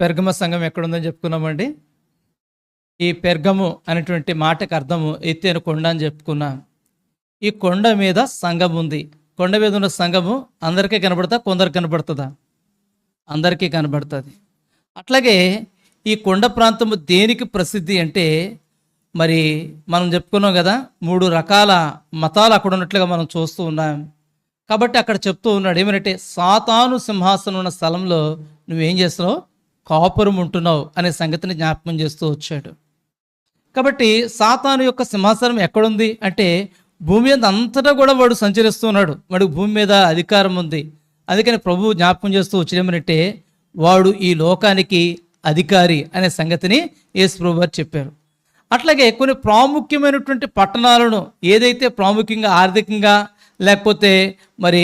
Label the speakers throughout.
Speaker 1: పెర్గమ సంఘం ఎక్కడుందని చెప్పుకున్నామండి? ఈ పెర్గము అనేటువంటి మాటకు అర్థము ఎత్తైన కొండ అని చెప్పుకున్నాం. ఈ కొండ మీద సంఘం ఉంది. కొండ మీద ఉన్న సంఘము అందరికీ కనబడతా కొందరికి కనబడుతుందా? అందరికీ కనబడుతుంది. అట్లాగే ఈ కొండ ప్రాంతము దేనికి ప్రసిద్ధి అంటే మరి మనం చెప్పుకున్నాం కదా మూడు రకాల మతాలు అక్కడ ఉన్నట్లుగా మనం చూస్తూ ఉన్నాం. కాబట్టి అక్కడ చెప్తూ ఉన్నాడు ఏమంటే సాతాను సింహాసనం ఉన్న స్థలంలో నువ్వేం చేస్తున్నావు? కాపురం ఉంటున్నావు అనే సంగతిని జ్ఞాపకం చేస్తూ వచ్చాడు. కాబట్టి సాతాను యొక్క సింహాసనం ఎక్కడుంది? అంటే భూమి మీద అంతటా కూడా వాడు సంచరిస్తున్నాడు వాడికి భూమి మీద అధికారం ఉంది. అందుకని ప్రభు జ్ఞాపకం చేస్తూ వచ్చేదేమనంటే వాడు ఈ లోకానికి అధికారి అనే సంగతిని యేసు ప్రభు చెప్పారు. అట్లాగే కొన్ని ప్రాముఖ్యమైనటువంటి పట్టణాలను ఏదైతే ప్రాముఖ్యంగా ఆర్థికంగా లేకపోతే మరి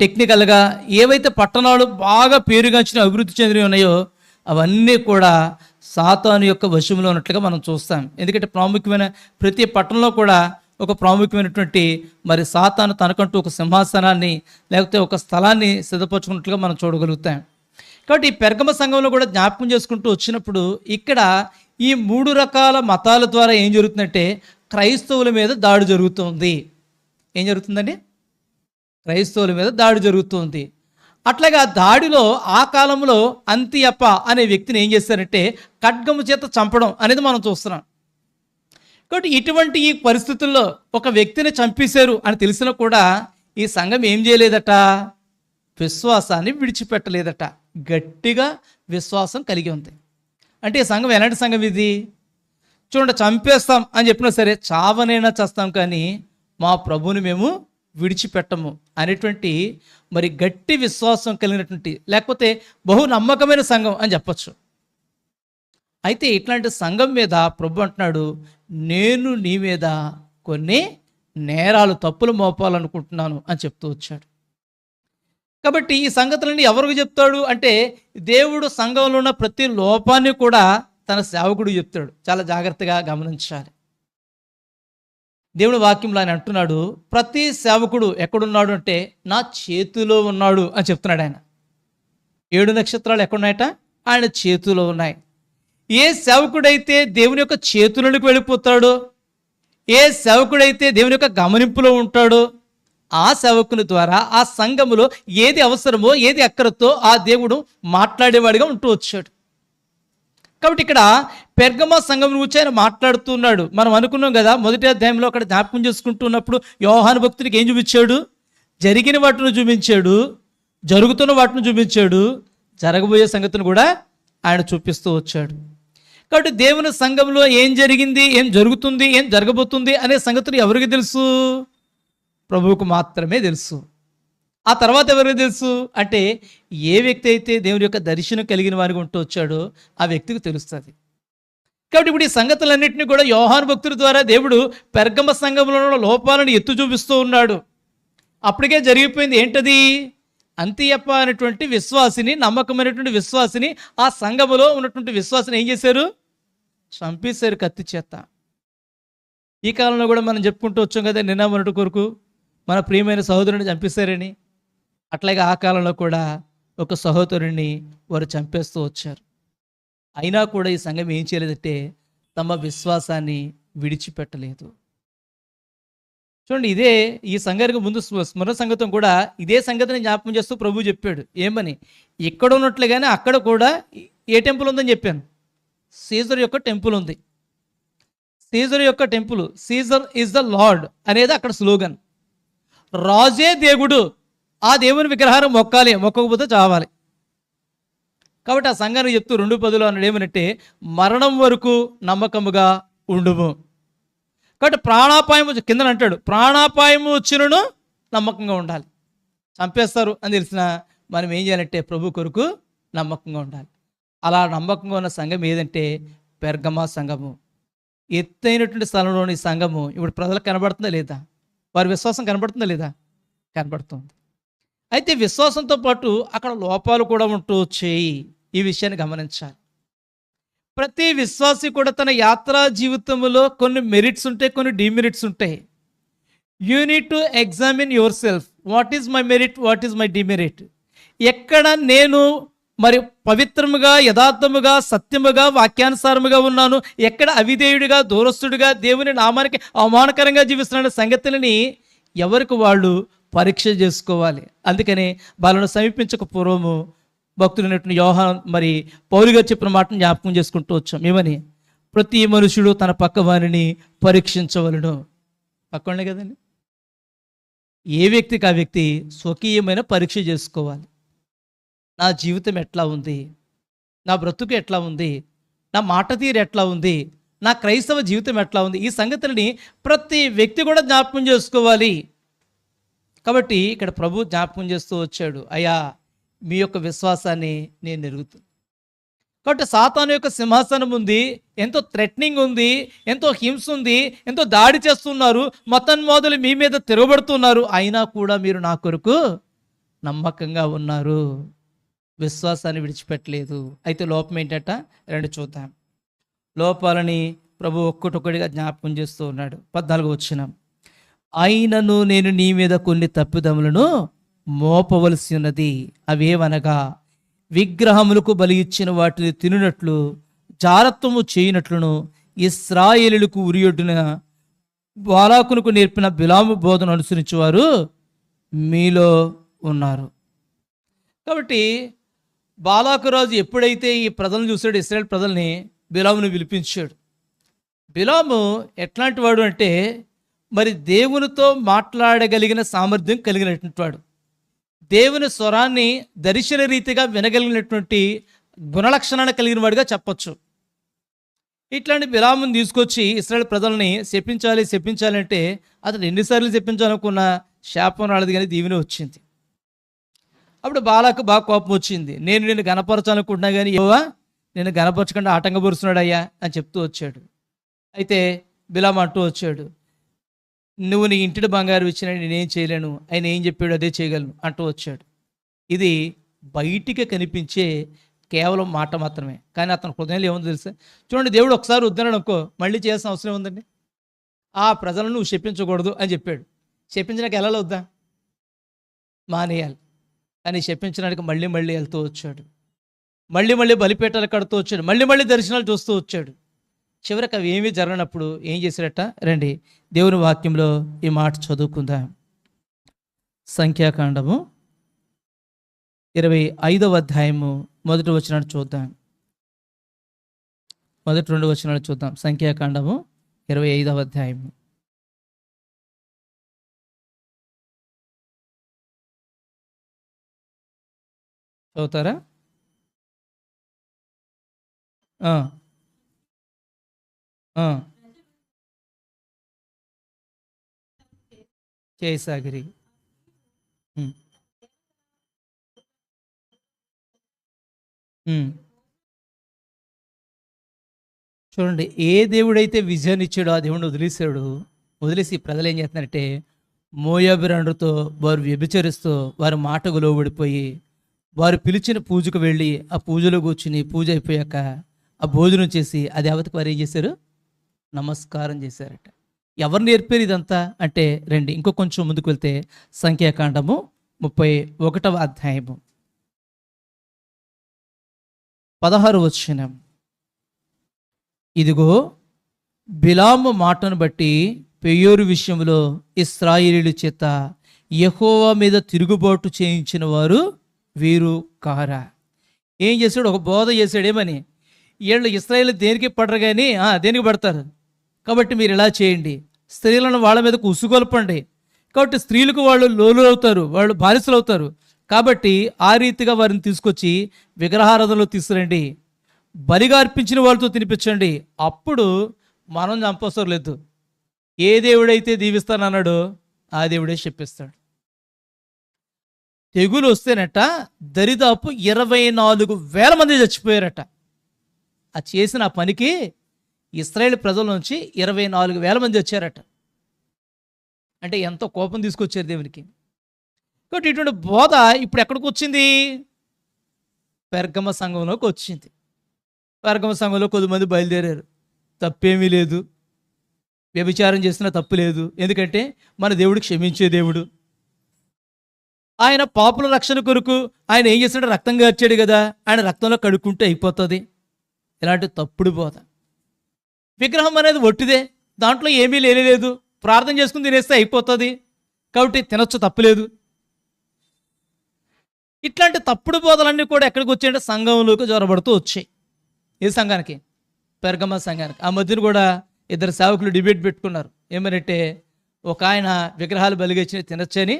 Speaker 1: టెక్నికల్గా ఏవైతే పట్టణాలు బాగా పేరుగాంచిన అభివృద్ధి చెందినవి ఉన్నాయో అవన్నీ కూడా సాతాను యొక్క వశంలో ఉన్నట్లుగా మనం చూస్తాం. ఎందుకంటే ప్రాముఖ్యమైన ప్రతి పట్టణంలో కూడా ఒక ప్రాముఖ్యమైనటువంటి మరి సాతాను తనకంటూ ఒక సింహాసనాన్ని లేకపోతే ఒక స్థలాన్ని సిద్ధపరచుకున్నట్లుగా మనం చూడగలుగుతాం. కాబట్టి ఈ పెర్గమ సంఘంలో కూడా జ్ఞాపకం చేసుకుంటూ వచ్చినప్పుడు ఇక్కడ ఈ మూడు రకాల మతాల ద్వారా ఏం జరుగుతుందంటే క్రైస్తవుల మీద దాడి జరుగుతుంది. ఏం జరుగుతుందండి? క్రైస్తవుల మీద దాడి జరుగుతుంది. అట్లాగే ఆ దాడిలో ఆ కాలంలో అంతియప్ప అనే వ్యక్తిని ఏం చేశారంటే ఖడ్గము చేత చంపడం అనేది మనం చూస్తున్నాం. కాబట్టి ఇటువంటి ఈ పరిస్థితుల్లో ఒక వ్యక్తిని చంపేశారు అని తెలిసినా కూడా ఈ సంఘం ఏం చేయలేదట? విశ్వాసాన్ని విడిచిపెట్టలేదట. గట్టిగా విశ్వాసం కలిగి ఉంది. అంటే ఈ సంఘం ఎలాంటి సంఘం ఇది? చూడండి చంపేస్తాం అని చెప్పినా సరే చావనైనా చేస్తాం కానీ మా ప్రభుని మేము విడిచిపెట్టము అనేటువంటి మరి గట్టి విశ్వాసం కలిగినటువంటి లేకపోతే బహు నమ్మకమైన సంఘం అని చెప్పచ్చు. అయితే ఇట్లాంటి సంఘం మీద ప్రభు అంటున్నాడు నేను నీ మీద కొన్ని నేరాలు తప్పులు మోపాలనుకుంటున్నాను అని చెప్తూ వచ్చాడు. కాబట్టి ఈ సంగతులన్నీ ఎవరికి చెప్తాడు అంటే దేవుడు సంఘంలో ఉన్న ప్రతి లోపాన్ని కూడా తన సేవకుడు చెప్తాడు. చాలా జాగ్రత్తగా గమనించాలి. దేవుడు వాక్యంలో ఆయన అంటున్నాడు ప్రతి సేవకుడు ఎక్కడున్నాడు అంటే నా చేతిలో ఉన్నాడు అని చెప్తున్నాడు ఆయన. ఏడు నక్షత్రాలు ఎక్కడున్నాయట? ఆయన చేతిలో ఉన్నాయి. ఏ సేవకుడైతే దేవుని యొక్క చేతులకు వెళ్ళిపోతాడో ఏ సేవకుడైతే దేవుని యొక్క గమనింపులో ఉంటాడో ఆ సేవకుని ద్వారా ఆ సంఘములో ఏది అవసరమో ఏది అక్కరతో ఆ దేవుడు మాట్లాడేవాడిగా ఉంటూ వచ్చాడు. కాబట్టి ఇక్కడ పెర్గమ సంఘం గురించి ఆయన మాట్లాడుతున్నాడు. మనం అనుకున్నాం కదా మొదటి అధ్యాయంలో అక్కడ జ్ఞాపకం చేసుకుంటున్నప్పుడు యోహాను భక్తుడికి ఏం చూపించాడు? జరిగిన వాటిని చూపించాడు జరుగుతున్న వాటిని చూపించాడు జరగబోయే సంగతిని కూడా ఆయన చూపిస్తూ వచ్చాడు. కాబట్టి దేవుని సంఘంలో ఏం జరిగింది ఏం జరుగుతుంది ఏం జరగబోతుంది అనే సంగతులు ఎవరికి తెలుసు? ప్రభువుకు మాత్రమే తెలుసు. ఆ తర్వాత ఎవరికి తెలుసు? అంటే ఏ వ్యక్తి అయితే దేవుని యొక్క దర్శనం కలిగిన వారికి ఉంటూ వచ్చాడో ఆ వ్యక్తికి తెలుస్తుంది. కాబట్టి ఇప్పుడు ఈ సంగతులన్నింటినీ కూడా యోహాను భక్తుల ద్వారా దేవుడు పెర్గమ సంఘంలో లోపాలను ఎత్తు చూపిస్తూ ఉన్నాడు. అప్పటికే జరిగిపోయింది ఏంటది? అంతియప్ప అనేటువంటి విశ్వాసిని నమ్మకమైనటువంటి విశ్వాసిని ఆ సంఘములో ఉన్నటువంటి విశ్వాసిని ఏం చేశారు? చంపేశారు కత్తి చేత. ఈ కాలంలో కూడా మనం చెప్పుకుంటూ వచ్చాం కదా నిన్న మొన్నటి కొరకు. మన ప్రియమైన సహోదరుని చంపేశారని. అట్లాగే ఆ కాలంలో కూడా ఒక సహోదరుణ్ణి వారు చంపేస్తూ వచ్చారు. అయినా కూడా ఈ సంఘం ఏం చేయలేదంటే తమ విశ్వాసాన్ని విడిచిపెట్టలేదు. చూడండి ఇదే ఈ సంఘానికి ముందు స్మరణ సంగతం కూడా ఇదే సంగతిని జ్ఞాపకం చేస్తూ ప్రభు చెప్పాడు. ఏమని? ఇక్కడ ఉన్నట్లుగానే అక్కడ కూడా ఏ టెంపుల్ ఉందని చెప్పాను. సీజర్ యొక్క టెంపుల్ ఉంది. సీజర్ యొక్క temple Caesar is the lord అనేది అక్కడ స్లోగన్. రాజే దేవుడు ఆ దేవుని విగ్రహాన్ని మొక్కాలి మొక్కకపోతే చావాలి. కాబట్టి ఆ సంఘానికి చెప్తూ రెండు పదులు అన్నాడు. ఏమనంటే మరణం వరకు నమ్మకముగా ఉండుము. కాబట్టి ప్రాణాపాయం వచ్చి- కిందన అంటాడు ప్రాణాపాయం వచ్చినను నమ్మకంగా ఉండాలి. చంపేస్తారు అని తెలిసిన మనం ఏం చేయాలంటే ప్రభు కొరకు నమ్మకంగా ఉండాలి. అలా నమ్మకంగా ఉన్న సంఘం ఏదంటే పెర్గమా సంఘము. ఎత్తైనటువంటి స్థలంలోని సంఘము. ఇప్పుడు ప్రజలకు కనబడుతుందా లేదా? వారి విశ్వాసం కనబడుతుందా లేదా? కనబడుతుంది. అయితే విశ్వాసంతో పాటు అక్కడ లోపాలు కూడా ఉంటూ వచ్చాయి. ఈ విషయాన్ని గమనించాలి. ప్రతి విశ్వాసి కూడా తన యాత్రా జీవితంలో కొన్ని మెరిట్స్ ఉంటాయి కొన్ని డిమెరిట్స్ ఉంటాయి. You need to examine yourself what is my merit what is my demerit ఎక్కడ నేను మరి పవిత్రముగా యథార్థముగా సత్యముగా వాక్యానుసారముగా ఉన్నాను? ఎక్కడ అవిధేయుడిగా దూరస్తుడిగా దేవుని నామానికి అవమానకరంగా జీవిస్తున్న సంగతులని ఎవరికి వాళ్ళు పరీక్ష చేసుకోవాలి. అందుకని వాళ్ళను సమీపించక పూర్వము భక్తులైనటువంటి యోహాన్ మరి పౌలు గారు చెప్పిన మాటను జ్ఞాపకం చేసుకుంటూ వచ్చాం. ఏమని? ప్రతి మనుషుడు తన పక్క వారిని పరీక్షించవలను. పక్కనే కదండి. ఏ వ్యక్తికి ఆ వ్యక్తి స్వకీయమైన పరీక్ష చేసుకోవాలి? నా జీవితం ఎట్లా ఉంది? నా బ్రతుకు ఎట్లా ఉంది? నా మాట తీరు ఎట్లా ఉంది? నా క్రైస్తవ జీవితం ఎట్లా ఉంది? ఈ సంగతులని ప్రతి వ్యక్తి కూడా జ్ఞాపకం చేసుకోవాలి. కాబట్టి ఇక్కడ ప్రభు జ్ఞాపకం చేస్తూ వచ్చాడు అయ్యా మీ యొక్క విశ్వాసాన్ని నేను నెరుగుతాను కాబట్టి సాతాను యొక్క సింహాసనం ఉంది ఎంతో థ్రెట్నింగ్ ఉంది ఎంతో హింస ఉంది ఎంతో దాడి చేస్తున్నారు మతన్మోదులు మీ మీద తిరగబడుతున్నారు అయినా కూడా మీరు నా కొరకు నమ్మకంగా ఉన్నారు. విశ్వాసాన్ని విడిచిపెట్టలేదు. అయితే లోపం ఏంటట? రెండు చూద్దాం. లోపాలని ప్రభు ఒక్కటొక్కడిగా జ్ఞాపకం చేస్తూ ఉన్నాడు. పద్నాలుగు వచ్చినాం అయినను నేను నీ మీద కొన్ని తప్పిదములను మోపవలసి ఉన్నది. అవేవనగా విగ్రహములకు బలి ఇచ్చిన వాటిని తినునట్లు జారత్వము చేయనట్లును ఇస్రాయేలులకు ఉరియొడ్డున బాలాకునకు నేర్పిన బిలాము బోధన అనుసరించేవారు మీలో ఉన్నారు. కాబట్టి బాలాకు రాజు ఎప్పుడైతే ఈ ప్రజలను చూశాడు ఇస్రాయేల్ ప్రజల్ని బిలామును పిలిపించాడు. బిలాము ఎట్లాంటి వాడు అంటే మరి దేవునితో మాట్లాడగలిగిన సామర్థ్యం కలిగినటువంటి వాడు. దేవుని స్వరాన్ని దర్శన రీతిగా వినగలిగినటువంటి గుణలక్షణాన్ని కలిగిన వాడిగా చెప్పొచ్చు. ఇట్లాంటి బిలాముని తీసుకొచ్చి ఇస్రాయల్ ప్రజల్ని శపించాలి శపించాలి అతను ఎన్నిసార్లు శపించాలనుకున్న శాపం రాలేదు కానీ దీవెన వచ్చింది. అప్పుడు బాలకు బాగా కోపం వచ్చింది. నేను నేను గనపరచాలనుకుంటున్నా కానీ యోవా నేను గనపరచకుండా ఆటంకపరుస్తున్నాడు అయ్యా అని చెప్తూ వచ్చాడు. అయితే బిలాం అంటూ వచ్చాడు నువ్వు నీ ఇంటిని బంగారు ఇచ్చిన నేనేం చేయలేను ఆయన ఏం చెప్పాడు అదే చేయగలను అంటూ వచ్చాడు. ఇది బయటికి కనిపించే కేవలం మాట మాత్రమే. కానీ అతని హృదయంలో ఏముందో తెలుసా? చూడండి దేవుడు ఒకసారి వద్దన్నాడు అనుకో మళ్ళీ చేయాల్సిన అవసరం ఉందండి ఆ ప్రజలను నువ్వు చెప్పించకూడదు అని చెప్పాడు. చెప్పించడానికి ఎలా వద్దా? మానేయాలి. కానీ చెప్పించడానికి మళ్ళీ మళ్ళీ వెళ్తూ వచ్చాడు. మళ్ళీ మళ్ళీ బలిపేటలు కడుతూ వచ్చాడు. మళ్ళీ మళ్ళీ దర్శనాలు చూస్తూ వచ్చాడు. చివరికి అవి ఏమీ జరగనప్పుడు ఏం చేశారట? రండి దేవుని వాక్యంలో ఈ మాట చదువుకుందాం. సంఖ్యాకాండము ఇరవై ఐదవ అధ్యాయము మొదటి వచనాన్ని చూద్దాం. మొదటి రెండు వచనాలు చూద్దాం. సంఖ్యాకాండము ఇరవై ఐదవ అధ్యాయము. చదువుతారా? చేయసాగిరి చూడండి ఏ దేవుడైతే విజయాన్ని ఇచ్చాడో ఆ దేవుడిని వదిలేశాడు వదిలేసి ప్రజలు ఏం చేస్తున్నారంటే మోయాభిరణుడితో వారు వ్యభిచరిస్తూ వారి మాటకు లోబడిపోయి వారు పిలిచిన పూజకు వెళ్ళి ఆ పూజలో కూర్చుని పూజ అయిపోయాక ఆ భోజనం చేసి ఆ దేవతకు వారు ఏం చేశారు? నమస్కారం చేశారట. ఎవరు నేర్పారు ఇదంతా? అంటే రండి ఇంకో కొంచెం ముందుకు వెళ్తే సంఖ్యాకాండము ముప్పై ఒకటవ అధ్యాయము. పదహారు వచ్చిన. ఇదిగో బిలాము మాటను బట్టి పెయ్యూరు విషయంలో ఇస్రాయిలీల చేత యహోవా మీద తిరుగుబాటు చేయించిన వారు వీరు కారా. ఏం చేశాడు? ఒక బోధ చేశాడు. ఏమని? వీళ్ళు ఇస్రాయిల్ దేనికి పడరు కానీ దేనికి పడతారు? కాబట్టి మీరు ఇలా చేయండి. స్త్రీలను వాళ్ళ మీదకు ఉసుగొల్పండి. కాబట్టి స్త్రీలకు వాళ్ళు లోలు అవుతారు వాళ్ళు బానిసలు అవుతారు కాబట్టి ఆ రీతిగా వారిని తీసుకొచ్చి విగ్రహారాధనలో తీసుకురండి. బలిగా అర్పించిన వాళ్ళతో తినిపించండి. అప్పుడు మనం చంపవసరం లేదు. ఏ దేవుడైతే దీవిస్తానన్నాడో ఆ దేవుడే చెప్పిస్తాడు. తెగులు వస్తేనట దరిదాపు ఇరవై నాలుగు వేల మంది చచ్చిపోయారట. ఆ చేసిన పనికి ఇస్రాయేల్ ప్రజల నుంచి ఇరవై నాలుగు వేల మంది వచ్చారట. అంటే ఎంతో కోపం తీసుకొచ్చారు దేవునికి. కాబట్టి ఇటువంటి బోధ ఇప్పుడు ఎక్కడికి వచ్చింది? పెర్గమ సంఘంలోకి వచ్చింది. పెర్గమ సంఘంలో కొద్దిమంది బయలుదేరారు. తప్పేమీ లేదు. వ్యభిచారం చేసినా తప్పు లేదు. ఎందుకంటే మన దేవుడు క్షమించే దేవుడు. ఆయన పాపుల రక్షణ కొరకు ఆయన ఏం చేసినట్టు రక్తం గార్చాడు కదా. ఆయన రక్తంలో కడుక్కుంటే అయిపోతుంది. ఇలాంటి తప్పుడు బోధ. విగ్రహం అనేది ఒట్టిదే. దాంట్లో ఏమీ లేనేలేదు ప్రార్థన చేసుకుని తినేస్తే అయిపోతుంది. కాబట్టి తినొచ్చు తప్పులేదు. ఇట్లాంటి తప్పుడు బోధలన్నీ కూడా ఎక్కడికి వచ్చాయంటే సంఘంలోకి జ్వరబడుతూ వచ్చాయి. ఏ సంఘానికి? పెరగమ్మ సంఘానికి. ఆ మధ్యన కూడా ఇద్దరు సేవకులు డిబేట్ పెట్టుకున్నారు. ఏమనంటే ఒక ఆయన విగ్రహాలు బలిగించి తినొచ్చని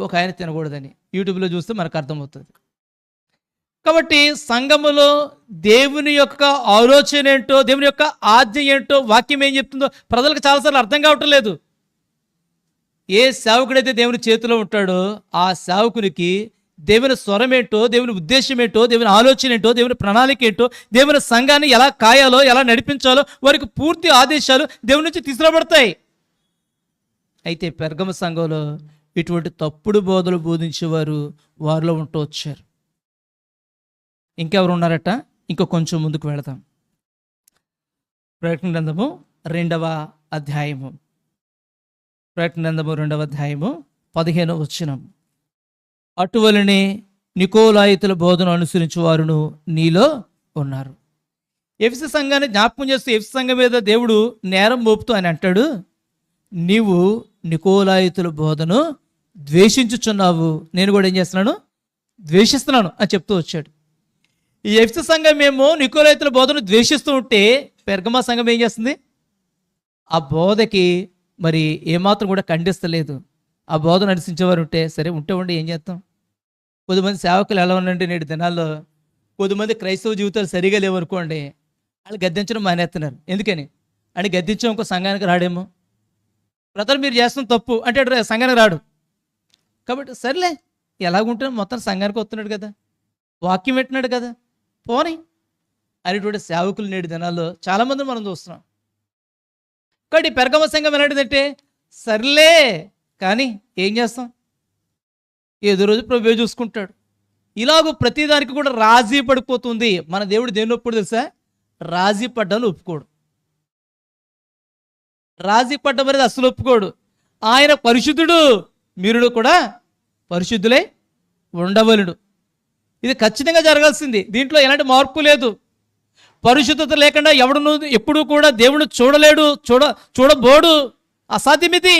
Speaker 1: ఒక ఆయన తినకూడదని. యూట్యూబ్లో చూస్తే మనకు అర్థమవుతుంది. కాబట్టి సంఘములో దేవుని యొక్క ఆలోచన ఏంటో దేవుని యొక్క ఆజ్ఞ ఏంటో వాక్యం ఏం చెప్తుందో ప్రజలకు చాలాసార్లు అర్థం కావటం లేదు. ఏ సేవకుడైతే దేవుని చేతిలో ఉంటాడో ఆ సేవకునికి దేవుని స్వరం ఏంటో దేవుని ఉద్దేశం ఏంటో దేవుని ఆలోచన ఏంటో దేవుని ప్రణాళిక ఏంటో దేవుని సంఘాన్ని ఎలా కాయాలో ఎలా నడిపించాలో వారికి పూర్తి ఆదేశాలు దేవుని నుంచి తీసుకురాబడతాయి. అయితే పెర్గమ సంఘంలో ఇటువంటి తప్పుడు బోధలు బోధించేవారు వారిలో ఉంటూ వచ్చారు. ఇంకెవరు ఉన్నారట? ఇంకా కొంచెం ముందుకు వెళదాం. ప్రకటన గ్రంథము రెండవ అధ్యాయము. ప్రకటన గ్రంథము రెండవ అధ్యాయము పదిహేనవ వచ్చినం అటువలనే నికోలాయితుల బోధన అనుసరించి వారును నీలో ఉన్నారు. ఎఫ్స సంఘాన్ని జ్ఞాపకం చేస్తూ ఎఫ్స సంఘం మీద దేవుడు నేరం మోపుతూ అని అంటాడు నీవు నికోలాయితుల బోధను ద్వేషించుచున్నావు. నేను కూడా ఏం చేస్తున్నాను? ద్వేషిస్తున్నాను అని చెప్తూ వచ్చాడు. ఈ ఎఫ్సి సంఘం ఏమో నికోలాయితుల బోధను ద్వేషిస్తూ ఉంటే పెర్గమా సంఘం ఏం చేస్తుంది? ఆ బోధకి మరి ఏమాత్రం కూడా ఖండిస్తలేదు. ఆ బోధ అనుసరించేవారు ఉంటే సరే ఉంటే ఉండి ఏం చేస్తాం? కొద్దిమంది సేవకులు ఎలా ఉండండి నేటి దినాల్లో? కొద్దిమంది క్రైస్తవ జీవితాలు సరిగా లేవనుకోండి వాళ్ళు గద్దించడం మానేస్తున్నారు. ఎందుకని? అని గద్దించడం ఇంకో సంఘానికి రాడేమో? బ్రదర్ మీరు చేస్తున్న తప్పు అంటే సంఘానికి రాడు. కాబట్టి సర్లే ఎలాగుంటే మొత్తం సంఘానికి వస్తున్నాడు కదా. వాక్యం పెట్టినాడు కదా. పోని అనేటువంటి సేవకులు నేటి దినాల్లో చాలామంది మనం చూస్తున్నాం. కాబట్టి ఈ పెరగమ సంఘం ఎలాంటిదంటే సర్లే కానీ ఏం చేస్తాం? ఏదో రోజు ప్రభు చూసుకుంటాడు. ఇలాగో ప్రతిదానికి కూడా రాజీ పడిపోతుంది. మన దేవుడు దేని ఒప్పుడు తెలుసా? రాజీ పడ్డాను ఒప్పుకోడు. రాజీ పడ్డం అనేది అసలు ఒప్పుకోడు. ఆయన పరిశుద్ధుడు మీరు కూడా పరిశుద్ధులై ఉండవలుడు ఇది ఖచ్చితంగా జరగాల్సింది. దీంట్లో ఎలాంటి మార్పు లేదు. పరిశుద్ధత లేకుండా ఎవడును ఎప్పుడూ కూడా దేవుడు చూడలేడు చూడ చూడబోడు. అసాధ్యమిది.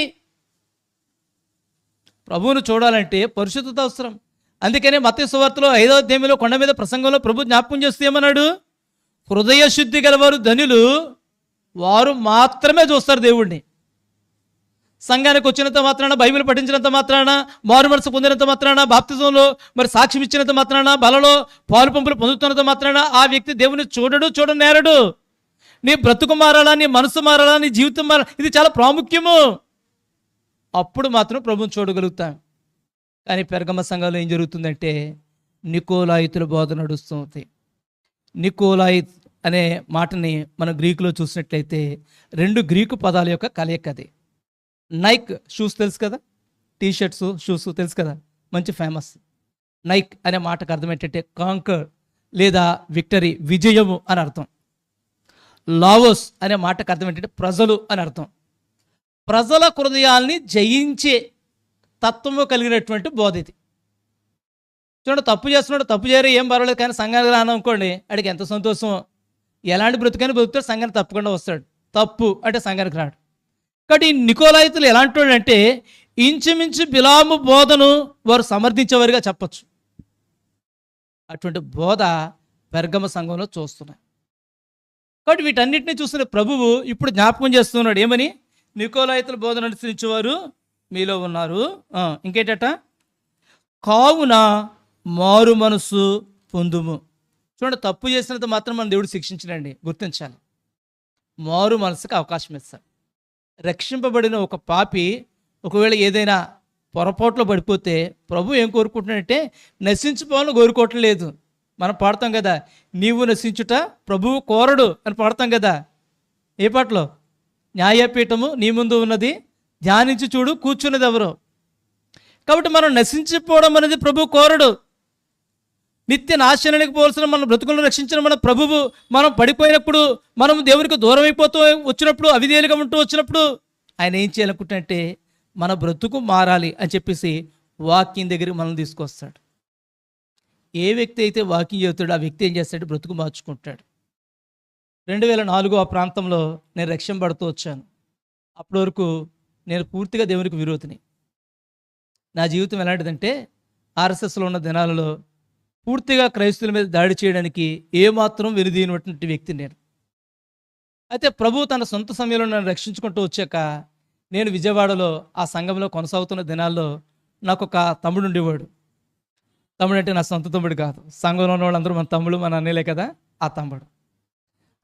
Speaker 1: ప్రభువును చూడాలంటే పరిశుద్ధత అవసరం. అందుకనే మత్య సువార్తలో ఐదవ అధ్యాయంలో కొండ మీద ప్రసంగంలో ప్రభు జ్ఞాపకం చేస్తూ ఏమన్నాడు? హృదయ శుద్ధి గలవారు ధనులు వారు మాత్రమే చూస్తారు దేవుణ్ణి. సంఘానికి వచ్చినంత మాత్రాన బైబిల్ పఠించినంత మాత్రాన మారు మనసు పొందినంత మాత్రాన బాప్తిజంలో మరి సాక్ష్యం ఇచ్చినంత మాత్రాన బలలో పాలు పంపులు పొందుతున్నంత మాత్రాన ఆ వ్యక్తి దేవుని చూడడు చూడనేరడు నీ బ్రతుకు మారాలా నీ మనసు మారాలా నీ జీవితం మారాలా ఇది చాలా ప్రాముఖ్యము. అప్పుడు మాత్రం ప్రభుని చూడగలుగుతాం. కానీ పెరగమ్మ సంఘంలో ఏం జరుగుతుందంటే నికోలాయితుల బోధ నడుస్తుంది. నికోలాయిత్ అనే మాటని మనం గ్రీకులో చూసినట్లయితే రెండు గ్రీకు పదాల యొక్క కలయిక అది. నైక్ షూస్ తెలుసు కదా? టీ షర్ట్స్ షూస్ తెలుసు కదా? మంచి ఫేమస్ నైక్ అనే మాటకు అర్థం ఏంటంటే కాంకర్ లేదా విక్టరీ విజయము అని అర్థం. లావోస్ అనే మాటకు అర్థం ఏంటంటే ప్రజలు అని అర్థం. ప్రజల హృదయాల్ని జయించే తత్వము కలిగినటువంటి బోధ ఇది. చూడండి తప్పు చేస్తున్నాడు తప్పు చేయరు ఏం పర్వాలేదు కానీ సంఘానికి రాను అనుకోండి అడిగి ఎంత సంతోషం. ఎలాంటి బ్రతుకని బ్రతుకుతాడు సంఘానికి తప్పకుండా వస్తాడు. తప్పు అంటే సంఘానికి రాడు. కాబట్టి నికోలాయితులు ఎలాంటి అంటే ఇంచుమించు బిలాము బోధను వారు సమర్థించేవారుగా చెప్పచ్చు. అటువంటి బోధ పెర్గమ సంఘంలో చూస్తున్నాయి. కాబట్టి వీటన్నిటిని చూసిన ప్రభువు ఇప్పుడు జ్ఞాపకం చేస్తున్నాడు. ఏమని? నికోలాయితుల బోధన అనుసరించేవారు మీలో ఉన్నారు. ఇంకేటట? కావున మారు మనసు పొందుము. చూడండి తప్పు చేసినంత మాత్రం మనం దేవుడు శిక్షించడండి. గుర్తించాలి. మారు మనసుకు అవకాశం ఇస్తాడు రక్షింపబడిన ఒక పాపి ఒకవేళ ఏదైనా పొరపాట్లో పడిపోతే ప్రభు ఏం కోరుకుంటున్నాడంటే నశించిపోవాలని కోరుకోవట్లేదు మనం పాడతాం కదా నీవు నశించుట ప్రభువు కోరడు అని పాడతాం కదా. ఏ పాటలో? న్యాయపీఠము నీ ముందు ఉన్నది ధ్యానించి చూడు కూర్చున్నది ఎవరు? కాబట్టి మనం నశించిపోవడం అనేది ప్రభు కోరడు. నిత్య నాశనానికి పోవాల్సిన మన బ్రతుకులను రక్షించిన మన ప్రభువు మనం పడిపోయినప్పుడు మనం దేవునికి దూరం అయిపోతూ వచ్చినప్పుడు అవిధేలుగా ఉంటూ వచ్చినప్పుడు ఆయన ఏం చేయాలనుకుంటుంటే మన బ్రతుకు మారాలి అని చెప్పేసి వాకింగ్ దగ్గరికి మనల్ని తీసుకొస్తాడు. ఏ వ్యక్తి అయితే వాకింగ్ చేస్తాడో ఆ వ్యక్తి ఏం చేస్తాడు? బ్రతుకు మార్చుకుంటాడు. రెండు వేల నాలుగు ఆ ప్రాంతంలో నేను రక్షణ పడుతూ వచ్చాను. అప్పటి వరకు నేను పూర్తిగా దేవునికి విరోధిని. నా జీవితం ఎలాంటిదంటే ఆర్ఎస్ఎస్లో ఉన్న దినాలలో పూర్తిగా క్రైస్తువుల మీద దాడి చేయడానికి ఏమాత్రం వెనుదీనటువంటి వ్యక్తి నేను. అయితే ప్రభు తన సొంత సమయంలో నన్ను రక్షించుకుంటూ వచ్చాక నేను విజయవాడలో ఆ సంఘంలో కొనసాగుతున్న దినాల్లో నాకు ఒక తమ్ముడు ఉండేవాడు. తమ్ముడు అంటే నా సొంత తమ్ముడు కాదు. సంఘంలో ఉన్న వాళ్ళందరూ మన తమ్ముడు మన అన్నలే కదా ఆ తమ్ముడు.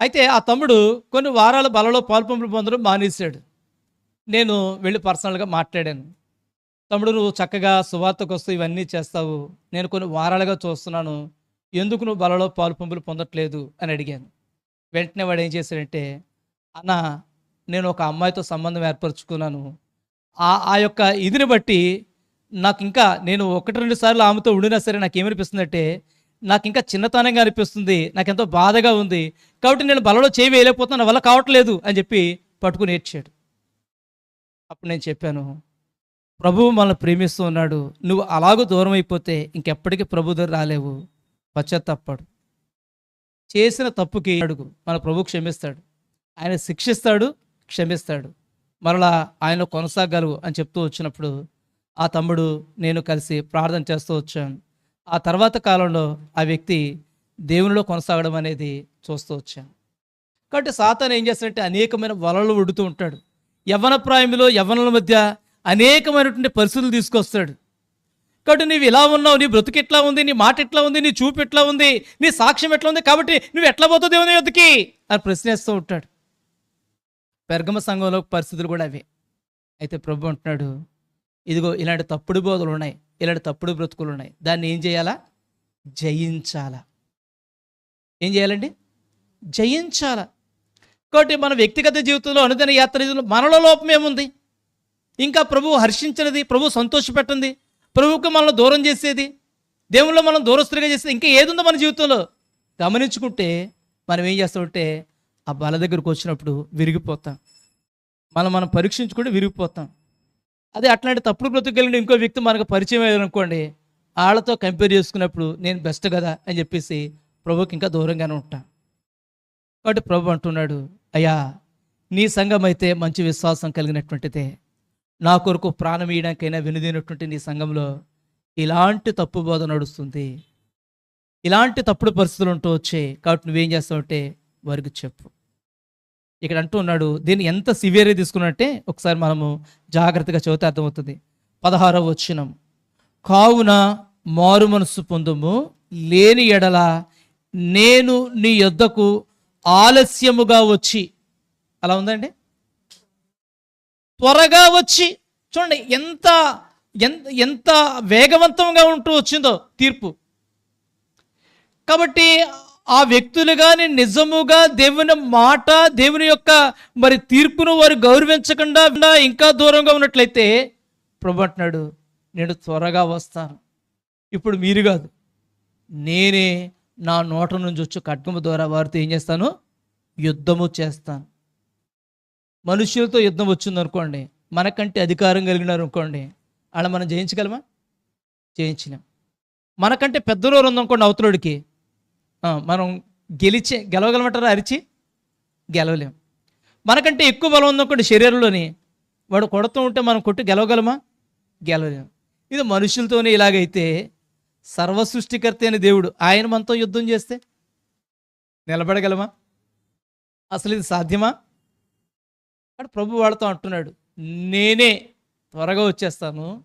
Speaker 1: అయితే ఆ తమ్ముడు కొన్ని వారాల బలలో పాల్పంపులు పొందడం మానేశాడు. నేను వెళ్ళి పర్సనల్గా మాట్లాడాను. తమ్ముడు నువ్వు చక్కగా సువార్తకు వస్తూ ఇవన్నీ చేస్తావు. నేను కొన్ని వారాలుగా చూస్తున్నాను. ఎందుకు నువ్వు బలలో పాలు పంపులు పొందట్లేదు? అని అడిగాను. వెంటనే వాడు ఏం చేశాడంటే అన్న నేను ఒక అమ్మాయితో సంబంధం ఏర్పరచుకున్నాను. ఆ ఆ యొక్క ఇదిని బట్టి నాకు ఇంకా నేను ఒకటి రెండు సార్లు ఆమెతో ఉండినా సరే నాకు ఏమనిపిస్తుందంటే నాకు ఇంకా చిన్నతనంగా అనిపిస్తుంది. నాకు ఎంతో బాధగా ఉంది. కాబట్టి నేను బలలో చేయి వేయలేకపోతున్నా వల్ల కావట్లేదు. అని చెప్పి పట్టుకుని ఏడ్చాడు. అప్పుడు నేను చెప్పాను ప్రభువు మనల్ని ప్రేమిస్తూ ఉన్నాడు. నువ్వు అలాగూ దూరం అయిపోతే ఇంకెప్పటికీ ప్రభు దగ్గర రాలేవు. పశ్చాత్తపడు చేసిన తప్పుకి అడుగు. మన ప్రభు క్షమిస్తాడు. ఆయన శిక్షిస్తాడు క్షమిస్తాడు. మరలా ఆయన కొనసాగలవు అని చెప్తూ వచ్చినప్పుడు ఆ తమ్ముడు నేను కలిసి ప్రార్థన చేస్తూ వచ్చాను. ఆ తర్వాత కాలంలో ఆ వ్యక్తి దేవునిలో కొనసాగడం అనేది చూస్తూ వచ్చాను. కాబట్టి సాతాను ఏం చేస్తాడంటే అనేకమైన వలలు ఉడుతూ ఉంటాడు. యవ్వన ప్రాయంలో యవ్వనుల మధ్య అనేకమైనటువంటి పరిస్థితులు తీసుకొస్తాడు. కాబట్టి నువ్వు ఇలా ఉన్నావు నీ బ్రతుకు ఎట్లా ఉంది నీ మాట ఎట్లా ఉంది నీ చూపు ఎట్లా ఉంది నీ సాక్ష్యం ఎట్లా ఉంది కాబట్టి నువ్వు ఎట్లా పోతావు దేవుని యొద్దకి? అని ప్రశ్నిస్తూ ఉంటాడు. పెర్గమ సంఘంలో పరిస్థితులు కూడా అవే. అయితే ప్రభు అంటున్నాడు ఇదిగో ఇలాంటి తప్పుడు బోధలు ఉన్నాయి ఇలాంటి తప్పుడు బ్రతుకులు ఉన్నాయి. దాన్ని ఏం చేయాలా? జయించాలా? ఏం చేయాలండి? జయించాలా. కాబట్టి మన వ్యక్తిగత జీవితంలో అనుదిన యాత్ర మనలో లోపం ఏముంది? ఇంకా ప్రభు హర్షించినది ప్రభు సంతోషపెట్టింది ప్రభువుకు మనల్ని దూరం చేసేది దేవుళ్ళు మనం దూరస్తులుగా చేసేది ఇంకా ఏదుందో మన జీవితంలో గమనించుకుంటే మనం ఏం చేస్తామంటే ఆ బల దగ్గరకు వచ్చినప్పుడు విరిగిపోతాం. మనం మనం పరీక్షించుకుంటే విరిగిపోతాం. అదే అట్లాంటి తప్పుడు బ్రతుకెళ్ళిన ఇంకో వ్యక్తి మనకు పరిచయం అయ్యారు అనుకోండి వాళ్ళతో కంపేర్ చేసుకున్నప్పుడు నేను బెస్ట్ కదా అని చెప్పేసి ప్రభుకి ఇంకా దూరంగానే ఉంటా. కాబట్టి ప్రభు అంటున్నాడు అయ్యా నీ సంఘం అయితే మంచి విశ్వాసం కలిగినటువంటిదే. నా కొరకు ప్రాణం ఇయడానికైనా వినుదైనటువంటి నీ సంఘంలో ఇలాంటి తప్పు బోధ నడుస్తుంది. ఇలాంటి తప్పుడు పరిస్థితులు ఉంటూ వచ్చాయి. కాబట్టి నువ్వేం చేస్తావంటే వారికి చెప్పు. ఇక్కడ అంటూ ఉన్నాడు దీన్ని ఎంత సివియర్గా తీసుకున్నట్టే ఒకసారి మనము జాగ్రత్తగా చదివితే అర్థమవుతుంది. పదహారవ వచ్చినం కావున మారు మనస్సు పొందుము లేని ఎడల నేను నీ యొద్దకు ఆలస్యముగా వచ్చి. అలా ఉందండి త్వరగా వచ్చి చూడండి ఎంత ఎంత ఎంత వేగవంతంగా ఉంటూ వచ్చిందో తీర్పు. కాబట్టి ఆ వ్యక్తులు కానీ నిజముగా దేవుని మాట దేవుని యొక్క మరి తీర్పును వారు గౌరవించకుండా ఇంకా దూరంగా ఉన్నట్లయితే ప్రభు అంటున్నాడు నేను త్వరగా వస్తాను. ఇప్పుడు మీరు కాదు నేనే నా నోట నుంచి వచ్చి ఖడ్గము ద్వారా వారితో ఏం చేస్తాను? యుద్ధము చేస్తాను. మనుషులతో యుద్ధం వచ్చింది అనుకోండి మనకంటే అధికారం కలిగినారు అనుకోండి అలా మనం జయించగలమా? జయించలేం. మనకంటే పెద్దరోరు ఉందనుకోండి అవతలుడికి మనం గెలిచే గెలవగలమంటారా అరిచి? గెలవలేం. మనకంటే ఎక్కువ బలం ఉందనుకోండి శరీరంలోని వాడు కొడుతూ ఉంటే మనం కొట్టి గెలవగలమా? గెలవలేం. ఇది మనుషులతోనే ఇలాగైతే సర్వ సృష్టికర్త అయిన దేవుడు ఆయన మనతో యుద్ధం చేస్తే నిలబడగలమా? అసలు ఇది సాధ్యమా? అక్కడ ప్రభు వాళ్ళతో అంటున్నాడు నేనే త్వరగా వచ్చేస్తాను.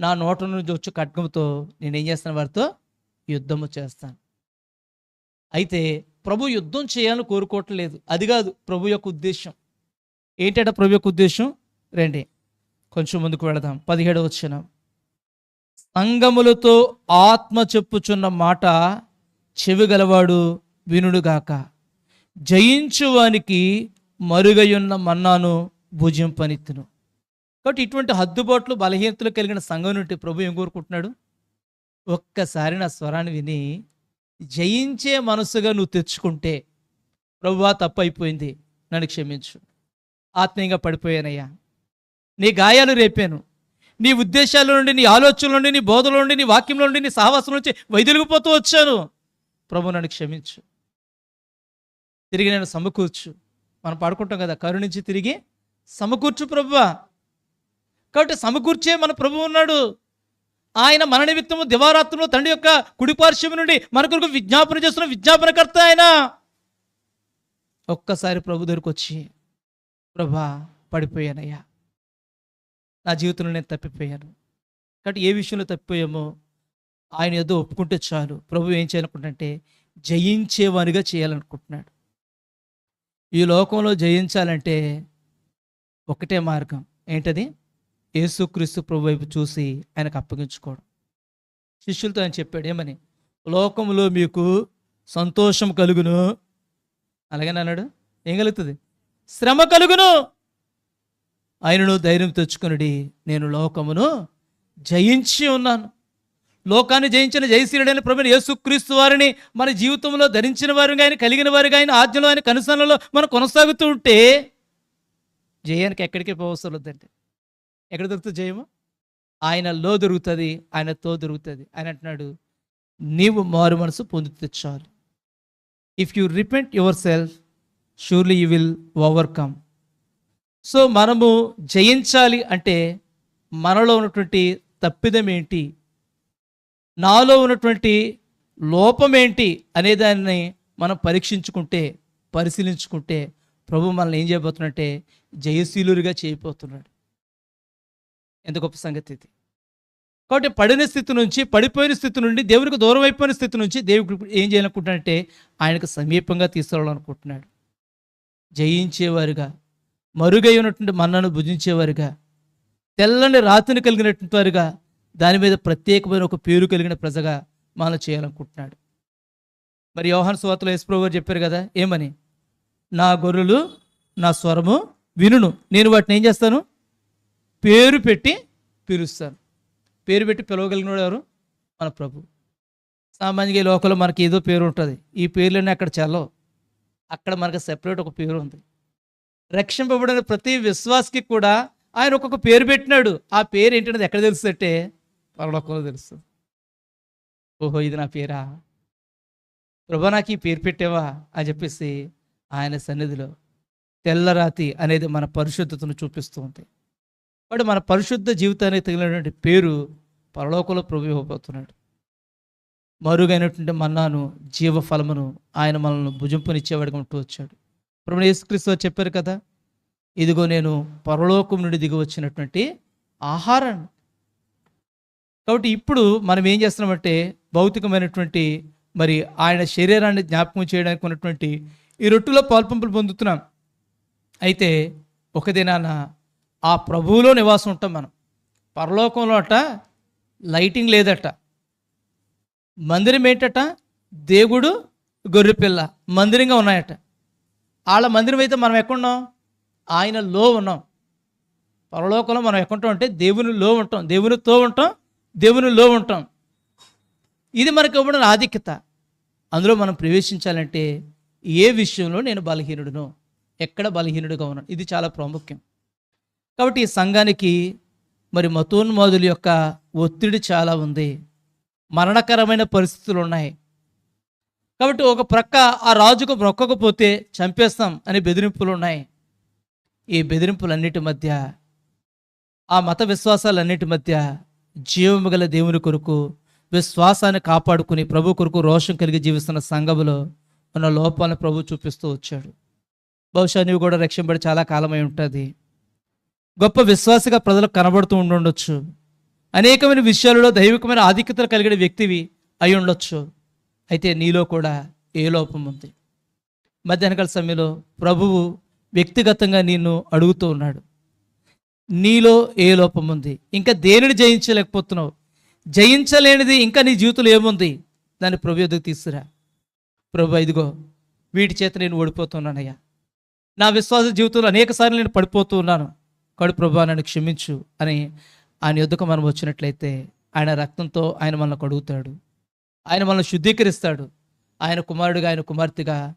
Speaker 1: నా నోట నుంచి వచ్చి ఖడ్గంతో నేనేం చేస్తాను వారితో యుద్ధము చేస్తాను. అయితే ప్రభు యుద్ధం చేయాలని కోరుకోవట్లేదు అది కాదు ప్రభు యొక్క ఉద్దేశం. ఏంటంటే ప్రభు యొక్క ఉద్దేశం? రండి కొంచెం ముందుకు వెళదాం. పదిహేడు వచ్చిన సంగములతో ఆత్మ చెప్పుచున్న మాట చెవిగలవాడు వినుడుగాక. జయించువానికి మరుగయున్న మన్నాను భుజింపనిత్తును. కాబట్టి ఇటువంటి హద్దుబాట్లు బలహీనతలు కలిగిన సంఘం నుండి ప్రభు ఏం కోరుకుంటున్నాడు? ఒక్కసారి నా స్వరాన్ని విని జయించే మనసుగా నువ్వు తెచ్చుకుంటే ప్రభువా తప్పు అయిపోయింది నన్ను క్షమించు. ఆత్మీయంగా పడిపోయానయ్యా. నీ గాయాలు రేపాను. నీ ఉద్దేశాల నుండి నీ ఆలోచనల నుండి నీ బోధల నుండి నీ వాక్యంలో నుండి నీ సహవాసం నుంచి వైదొలిగిపోతూ వచ్చాను. ప్రభు నన్ను క్షమించు. తిరిగి నేను సమకూర్చు. మనం పాడుకుంటాం కదా కరుణించి తిరిగి సమకూర్చు ప్రభు కాబట్టి సమకూర్చే మన ప్రభు ఉన్నాడు. ఆయన మన నిమిత్తము దివారాత్రంలో తండ్రి యొక్క కుడిపార్శ్వం నుండి మన కొరకు విజ్ఞాపన చేస్తున్న విజ్ఞాపనకర్త ఆయన. ఒక్కసారి ప్రభు దగ్గరకు వచ్చి ప్రభా పడిపోయానయ్యా. నా జీవితంలో నేను తప్పిపోయాను. కాబట్టి ఏ విషయంలో తప్పిపోయామో ఆయన ఏదో ఒప్పుకుంటే చాలు. ప్రభు ఏం చేయాలనుకుంటుంటే జయించేవానిగా చేయాలనుకుంటున్నాడు. ఈ లోకంలో జయించాలంటే ఒకటే మార్గం. ఏంటది? యేసుక్రీస్తు ప్రభు వైపు చూసి ఆయనకు అప్పగించుకోవడం. శిష్యులతో ఆయన చెప్పాడు ఏమని? లోకంలో మీకు సంతోషం కలుగును. అలాగని అన్నాడు? ఏం కలుగుతుంది? శ్రమ కలుగును. ఆయనను ధైర్యం తెచ్చుకునుడి నేను లోకమును జయించి ఉన్నాను. లోకాన్ని జయించిన జయశీలుడైన ప్రభుని యేసుక్రీస్తు వారిని మన జీవితంలో ధరించిన వారుగా ఆయన కలిగిన వారుగా ఆయన ఆజ్ఞలో ఆయన కనుసనలో మనం కొనసాగుతూ ఉంటే జయానికి ఎక్కడికి పోవసరం వద్దంటే ఎక్కడ దొరుకుతుంది జయము? ఆయనలో దొరుకుతుంది ఆయనతో దొరుకుతుంది. ఆయన అంటున్నాడు నీవు మారు మనసు పొందితే చాలు. If you repent yourself surely you will overcome so మనము జయించాలి అంటే మనలో ఉన్నటువంటి తప్పిదం ఏంటి? నాలో ఉన్నటువంటి లోపం ఏంటి అనే దాన్ని మనం పరీక్షించుకుంటే పరిశీలించుకుంటే ప్రభు మనల్ని ఏం చేయబోతున్నట్టే జయశీలుగా చేయబోతున్నాడు. ఎంత గొప్ప సంగతి ఇది. కాబట్టి పడిన స్థితి నుంచి పడిపోయిన స్థితి నుండి దేవునికి దూరం అయిపోయిన స్థితి నుంచి దేవుడు ఏం చేయాలనుకుంటున్నాడంటే ఆయనకు సమీపంగా తీసుకురావాలనుకుంటున్నాడు. జయించేవారుగా మరుగై ఉన్నటువంటి మన్నను భుజించేవారుగా తెల్లని రాతిని కలిగినటువంటి వారుగా దాని మీద ప్రత్యేకమైన ఒక పేరు కలిగిన ప్రజగా మనం చేయాలనుకుంటున్నాడు. మరి యోహాన్ సువార్తలో యశ్ప్రభు గారు చెప్పారు కదా ఏమని? నా గొర్రెలు నా స్వరము వినును. నేను వాటిని ఏం చేస్తాను? పేరు పెట్టి పిలుస్తాను. పేరు పెట్టి పిలవగలిగిన ఎవరు? మన ప్రభు. సామాన్యంగా లోకంలో మనకి ఏదో పేరు ఉంటుంది. ఈ పేర్లన్నీ అక్కడ చల్లవు. అక్కడ మనకు సెపరేట్ ఒక పేరు ఉంది. రక్షింపబడిన ప్రతి విశ్వాసకి కూడా ఆయన ఒక్కొక్క పేరు పెట్టినాడు. ఆ పేరు ఏంటనేది ఎక్కడ తెలుస్తుందంటే పరలోకంలో తెలుస్తుంది ఓహో ఇది నా పేరా? ప్రభా నాకు ఈ పేరు పెట్టావా? అని చెప్పేసి ఆయన సన్నిధిలో తెల్లరాతి అనేది మన పరిశుద్ధతను చూపిస్తూ ఉంది వాడు మన పరిశుద్ధ జీవితానికి తగిలినటువంటి పేరు పరలోకంలో ప్రభు ఇవ్వబోతున్నాడు. మరుగైనటువంటి మన్నాను జీవ ఫలమును ఆయన మనల్ని భుజింపునిచ్చేవాడిగా ఉంటూ వచ్చాడు. ప్రభు యేసుక్రీస్తు చెప్పారు కదా ఇదిగో నేను పరలోకం నుండి దిగి వచ్చినటువంటి ఆహారాన్ని కాబట్టి ఇప్పుడు మనం ఏం చేస్తున్నామంటే భౌతికమైనటువంటి మరి ఆయన శరీరాన్ని జ్ఞాపకం చేయడానికి ఉన్నటువంటి ఈ రొట్టులో పాల్పంపులు పొందుతున్నాం. అయితే ఒక దినాన ఆ ప్రభువులో నివాసం ఉంటాం మనం. పరలోకంలో అట లైటింగ్ లేదట. మందిరం ఏంటట? దేవుడు గొర్రెపిల్ల మందిరంగా ఉన్నాయట. వాళ్ళ మందిరం అయితే మనం ఎక్కడున్నాం ఆయనలో ఉన్నాం. పరలోకంలో మనం ఎక్కడుంటాం అంటే దేవునిలో ఉంటాం. దేవునితో ఉంటాం. దేవునిలో ఉంటాం. ఇది మనకు ఇవ్వడం ఆధిక్యత. అందులో మనం ప్రవేశించాలంటే ఏ విషయంలో నేను బలహీనుడును ఎక్కడ బలహీనుడిగా ఉన్నాను ఇది చాలా ప్రాముఖ్యం. కాబట్టి ఈ సంఘానికి మరి మతోన్మాదుల యొక్క ఒత్తిడి చాలా ఉంది. మరణకరమైన పరిస్థితులు ఉన్నాయి. కాబట్టి ఒక ప్రక్క ఆ రాజుకు మొక్కకపోతే చంపేస్తాం అనే బెదిరింపులు ఉన్నాయి. ఈ బెదిరింపులన్నిటి మధ్య ఆ మత విశ్వాసాలన్నిటి మధ్య జీవము గల దేవుని కొరకు విశ్వాసాన్ని కాపాడుకుని ప్రభు కొరకు రోషం కలిగి జీవిస్తున్న సంఘములో ఉన్న లోపాలను ప్రభు చూపిస్తూ వచ్చాడు. బహుశా నీవు కూడా రక్షింపడి చాలా కాలమై ఉంటుంది. గొప్ప విశ్వాసగా ప్రజలకు కనబడుతూ ఉండుండొచ్చు. అనేకమైన విషయాలలో దైవికమైన ఆధిక్యతలు కలిగిన వ్యక్తివి అయి ఉండొచ్చు. అయితే నీలో కూడా ఏ లోపం ఉంది? మధ్యాహ్నకాల సమయంలో ప్రభువు వ్యక్తిగతంగా నిన్ను అడుగుతూ ఉన్నాడు. నీలో ఏ లోపం ఉంది? ఇంకా దేనిని జయించలేకపోతున్నావు? జయించలేనిది ఇంకా నీ జీవితంలో ఏముంది? దాన్ని ప్రభు ఎదుగు తీసుకురా. ప్రభు ఇదిగో వీటి చేత నేను ఓడిపోతున్నానయ్యా. నా విశ్వాస జీవితంలో అనేక సార్లు నేను పడిపోతూ ఉన్నాను. కడు ప్రభు నన్ను క్షమించు అని ఆయన యుద్ధకు మనం వచ్చినట్లయితే ఆయన రక్తంతో ఆయన మనల్ని కడుగుతాడు. ఆయన మనల్ని శుద్ధీకరిస్తాడు. ఆయన కుమారుడిగా ఆయన కుమార్తెగా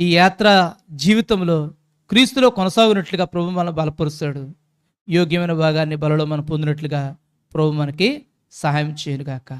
Speaker 1: ఈ యాత్ర జీవితంలో క్రీస్తులో కొనసాగినట్లుగా ప్రభు మనల్ని బలపరుస్తాడు. యోగ్యమైన భాగాన్ని బలలో మనం పొందినట్లుగా ప్రభు మనకి సహాయం చేయనుగాక.